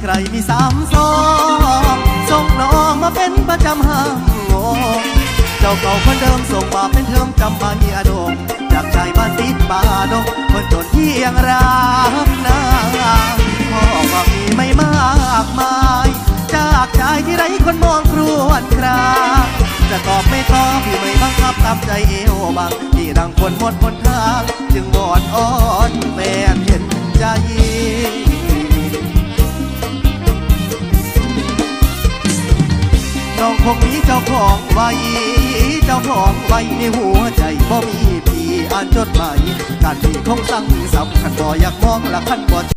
ใครมีสามสองส่งน้องมาเป็นประจำห้างงเจ้าเก่าคนเดิมส่งมาเป็นเทอมจำปาเนียดงจากชายบ้านติดป่าดงคนจนที่ยังรักนางพ่อก็มีไม่มากมาย จากชายที่ไรคนมองครวญครางจะตอบไม่ตอบพี่ไม่บังคับตามใจเอวบางที่ดังคนหมดหนทาง จึงวอนอ้อนเน้องคงมีเจ้าของไว้ เจ้าของไว้ในหัวใจบ่มีพี่อ่านจดหมายการที่คงสั่งสำคัญบ่อยากมองละคันบ่